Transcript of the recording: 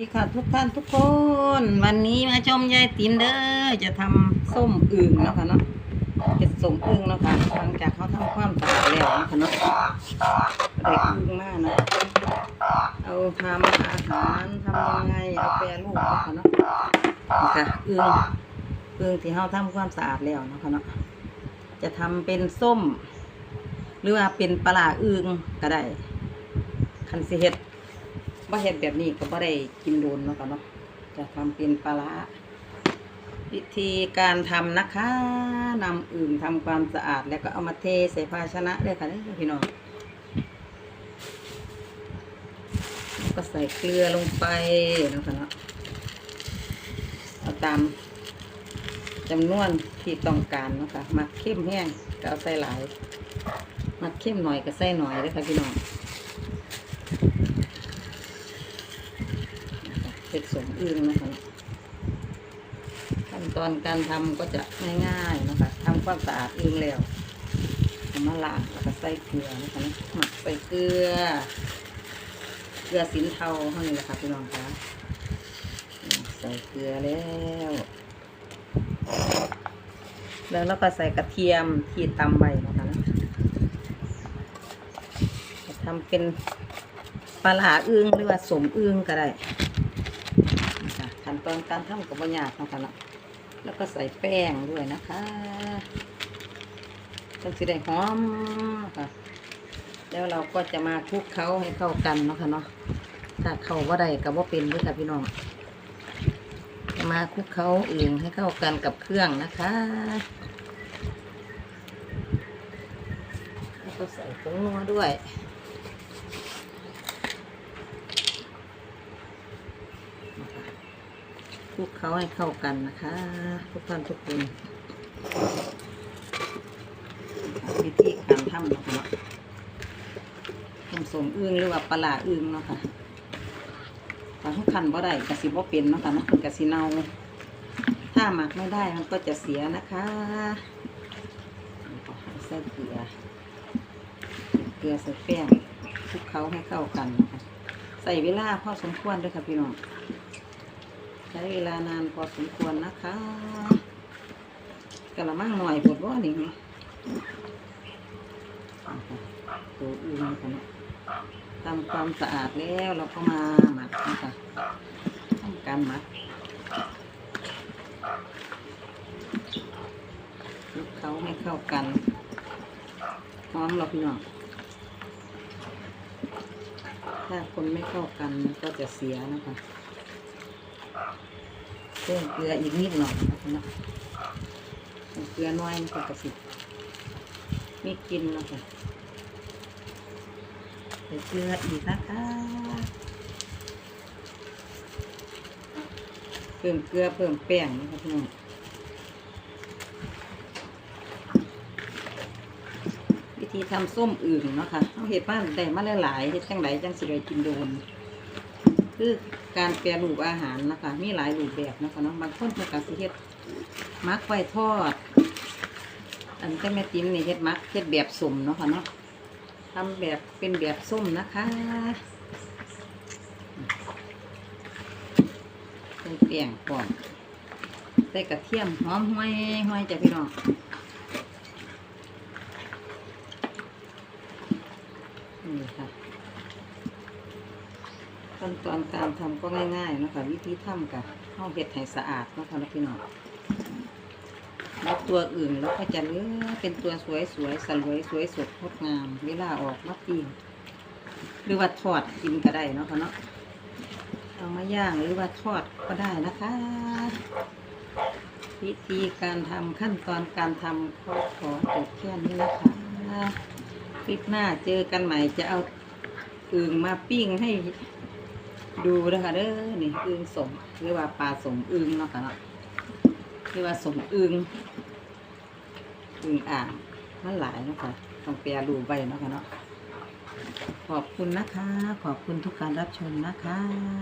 ดีค่ะทุกท่านทุกคน วันนี้มาชมยายติ๋มเด้อจะทำส้มอึ่งเนาะค่ะเนาะเห็ดส้มอึ่งเนาะค่ะหลังจากเขาทำความสะอาดแล้วนะค่ะเนาะได้อึ่งมากนะเอาทำอาหารทำยังไงเอาแปรรูปนะค่ะเนาะนะค่ะอึ่งอึ่งที่เขาทำความสะอาดแล้วนะค่ะเนาะจะทำเป็นส้ม หรือว่าเป็นปลาอึ่งก็ได้คันสิเฮ็ด ว่าเห็ดแบบนี้ก็บ่ได้กินโดนเนาะค่ะเนาะจะทำเป็นปลาร้วิธีการทำนะคะนำอึ่งทำความสะอาดแล้วก็เอามาเทใส่ภาชนะเลยค่ะนี่พี่น้องก็ใส่เกลือลงไปนะคะเนาะเอาตามจำนวนที่ต้องการนะคะมักเข้มแห้งก็เอาใส่หลาย มักเข้มหน่อยก็ใส่หน่อยเลยค่ะพี่น้อง เอึ่งนะคะขั้นตอนการทำก็จะง่ายๆนะคะทำความสะอาดอึ่งแล้วมาล้างแล้วก็ใส่เกลือนะคะหมักใส่เกลือ เกลือสินเทาเท่านี้แหละค่ะพี่น้องคะใส่เกลือแล้ว แล้วเราก็ใส่กระเทียมที่ตำไว้นะคะทำเป็นปลาหลาอึ้งหรือว่าสมอึ้งก็ได้ นะคะขั้นตอนการทำกับบะยากนะคะเนาะแล้วก็ใส่แป้งด้วยนะคะต้องสิได้หอมนะคะแล้วเราก็จะมาคลุกเคล้าให้เข้ากันเนาะค่ะเนาะถ้าเข้าว่าใดกับว่าเป็นด้วยค่ะพี่น้องจะมาคลุกเคล้าเองให้เข้ากันกับเครื่องนะคะแล้วก็ใส่ผงนัวด้วย ลุกเขาให้เข้ากันนะคะ ทุกท่านทุกคนวิธีการทำเนาะคะทำสมอึ้งหรือว่าปลาอึ้งเนาะค่ะถ้าทุกคันบ่ได้กะสิบ่เป็นเนาะค่ะเนะกะสิเนาถ้าหมักไม่ได้มันก็จะเสียนะคะใส่เกลือเกลือใส่แป้งคลุกเขาให้เข้ากันนะคะใส่เวลาพอสมควรด้วยค่ะพี่น้อง ใช้เวลานานพอสมควรนะคะกระมังหน่อยปวดว่านี่ไงตัวอื่นกันทำความสะอาดแล้วเราก็มาหมักนะคะทำการหมักลุกเขาให้เข้ากันหอมเราพี่น้องถ้าคนไม่เข้ากันมันก็จะเสียนะคะ พิ่มเกลืออีกนิดหน่อยนะคะเนาะเกลือน้อยมันก็กระสิมีกินนะค่ะเกลืออีกนะคะเพิ่มเกลือเพิ่มแป้งนะคะพี่น้องวิธีทำส้มอื่นเนาะค่ะเอาเห็ดบ้านได้มาหลายๆเห็ดจังไหนจังสิได้กินโดน คือการแปรรูปอาหารนะคะมีหลายรูปแบบนะคะเนาะบางคนเพิ่นก็สิเฮ็ดมักไว้ทอด อันแต่แม่ติ๋มนี่เฮ็ดมักเฮ็ดแบบสุ่มเนาะค่ะเนาะทำแบบเป็นแบบส้มนะคะใส่แป้งก่อนใส่กระเทียมหอมห้อยห้อยจ้ะพี่น้องนี่ค่ะ ขั้นตอนการทำก็ง่ายๆนะคะวิธีทำกับข้าวเห็ดให้สะอาดนะคะพี่น้องแล้วตัวอื่นเราก็จะเลือเป็นตัวสวยๆสลวยสวยสดงดงามเวลาออกมาปิ้งหรือว่าทอดกินก็ได้เนาะค่ะเนาะเอามาย่างหรือว่าทอดก็ได้นะคะ วิธีการทำขั้นตอนการทำก็ขอจบแค่นี้นะคะคลิปหน้าเจอกันใหม่จะเอาอึ่งมาปิ้งให้ ดูนะคะเด้อนี่อึงสมเรียกว่าปลาสมอึงเนาะค่ะเนาะเรียกว่าสมอึงอึงอ่างมันหลายเนาะค่ะต้องแปรรูปไว้เนาะค่ะเนาะขอบคุณนะคะ ขอบคุณทุกการรับชมนะคะ